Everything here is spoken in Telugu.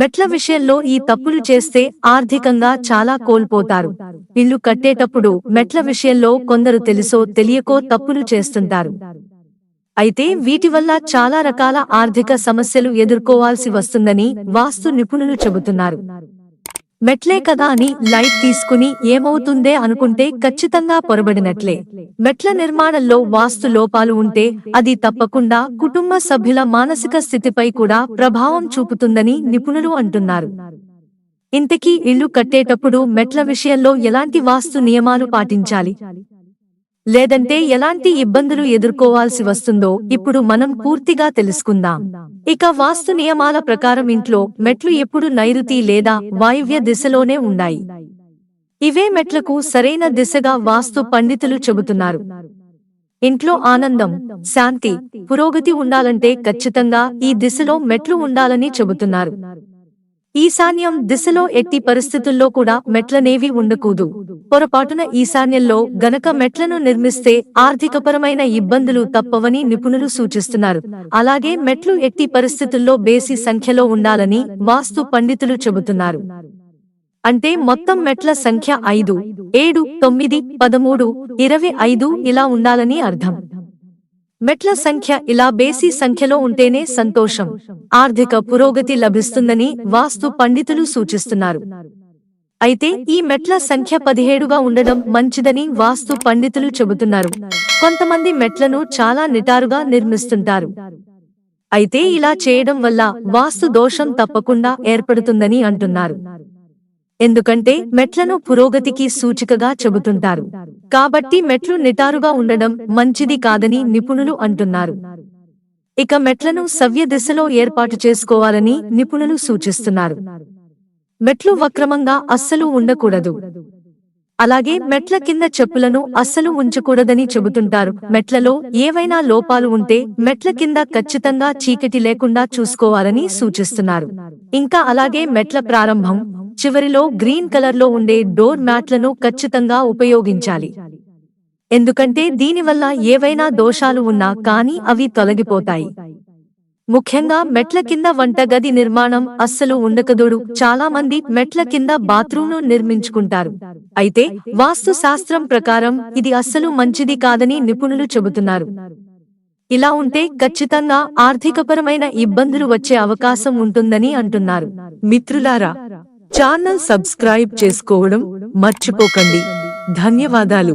మెట్ల విషయంలో ఈ తప్పులు చేస్తే ఆర్థికంగా చాలా కోల్పోతారు. ఇల్లు కట్టేటప్పుడు మెట్ల విషయంలో కొందరు తెలుసో తెలియకో తప్పులు చేస్తుంటారు. అయితే వీటి వల్ల చాలా రకాల ఆర్థిక సమస్యలు ఎదుర్కోవాల్సి వస్తుందని వాస్తు నిపుణులు చెబుతున్నారు. మెట్లే కదా అని లైట్ తీసుకుని ఏమవుతుందే అనుకుంటే ఖచ్చితంగా పొరబడినట్లే. మెట్ల నిర్మాణంలో వాస్తు లోపాలు ఉంటే అది తప్పకుండా కుటుంబ సభ్యుల మానసిక స్థితిపై కూడా ప్రభావం చూపుతుందని నిపుణులు అంటున్నారు. ఇంతకీ ఇల్లు కట్టేటప్పుడు మెట్ల విషయంలో ఎలాంటి వాస్తు నియమాలు పాటించాలి? లేదంటే ఎలాంటి ఇబ్బందులు ఎదుర్కోవాల్సి వస్తుందో ఇప్పుడు మనం పూర్తిగా తెలుసుకుందాం. ఇక వాస్తు నియమాల ప్రకారం ఇంట్లో మెట్లు ఎప్పుడు నైరుతి లేదా వాయువ్య దిశలోనే ఉన్నాయి. ఇవే మెట్లకు సరైన దిశగా వాస్తు పండితులు చెబుతున్నారు. ఇంట్లో ఆనందం శాంతి పురోగతి ఉండాలంటే ఖచ్చితంగా ఈ దిశలో మెట్లు ఉండాలని చెబుతున్నారు. ఈశాన్యం దిశలో ఎట్టి పరిస్థితుల్లో కూడా మెట్లనేవి ఉండకూదు పొరపాటున ఈశాన్యంలో గనక మెట్లను నిర్మిస్తే ఆర్థికపరమైన ఇబ్బందులు తప్పవని నిపుణులు సూచిస్తున్నారు. అలాగే మెట్లు ఎట్టి పరిస్థితుల్లో బేసి సంఖ్యలో ఉండాలని వాస్తు పండితులు చెబుతున్నారు. అంటే మొత్తం మెట్ల సంఖ్య ఐదు ఏడు తొమ్మిది పదమూడు ఇరవై ఐదు ఇలా ఉండాలని అర్థం. మెట్ల సంఖ్య ఇలా బేసి సంఖ్యలో ఉంటేనే సంతోషం ఆర్థిక పురోగతి లభిస్తుందని వాస్తు పండితులు సూచిస్తున్నారు. అయితే ఈ మెట్ల సంఖ్య పదిహేడుగా ఉండడం మంచిదని వాస్తు పండితులు చెబుతున్నారు. కొంతమంది మెట్లను చాలా నిటారుగా నిర్మిస్తుంటారు. అయితే ఇలా చేయడం వల్ల వాస్తు దోషం తప్పకుండా ఏర్పడుతుందని అంటున్నారు. ఎందుకంటే మెట్లను పురోగతికి సూచికగా చెబుతుంటారు. కాబట్టి మెట్లు నిటారుగా ఉండడం మంచిది కాదని నిపుణులు అంటున్నారు. ఇక మెట్లను సవ్య దిశలో ఏర్పాటు చేసుకోవాలని నిపుణులు సూచిస్తున్నారు. మెట్లు వక్రమంగా అస్సలు ఉండకూడదు. అలాగే మెట్ల కింద చెప్పులను అస్సలు ఉంచకూడదని చెబుతుంటారు. మెట్లలో ఏవైనా లోపాలు ఉంటే మెట్ల కింద ఖచ్చితంగా చీకటి లేకుండా చూసుకోవాలని సూచిస్తున్నారు. ఇంకా అలాగే మెట్ల ప్రారంభం చివరిలో గ్రీన్ కలర్లో ఉండే డోర్ మ్యాట్లను ఖచ్చితంగా ఉపయోగించాలి. ఎందుకంటే దీనివల్ల ఏవైనా దోషాలు ఉన్నా కానీ అవి తొలగిపోతాయి. ముఖ్యంగా మెట్ల కింద వంటగది నిర్మాణం అస్సలు ఉండకదోడు. చాలా మంది మెట్ల కింద బాత్రూంను నిర్మించుకుంటారు. అయితే వాస్తు శాస్త్రం ప్రకారం ఇది అస్సలు మంచిది కాదని నిపుణులు చెబుతున్నారు. ఇలా ఉంటే ఖచ్చితంగా ఆర్థికపరమైన ఇబ్బందులు వచ్చే అవకాశం ఉంటుందని అంటున్నారు. మిత్రులారా ఛానల్ సబ్స్క్రైబ్ చేసుకోవడం మర్చిపోకండి. ధన్యవాదాలు.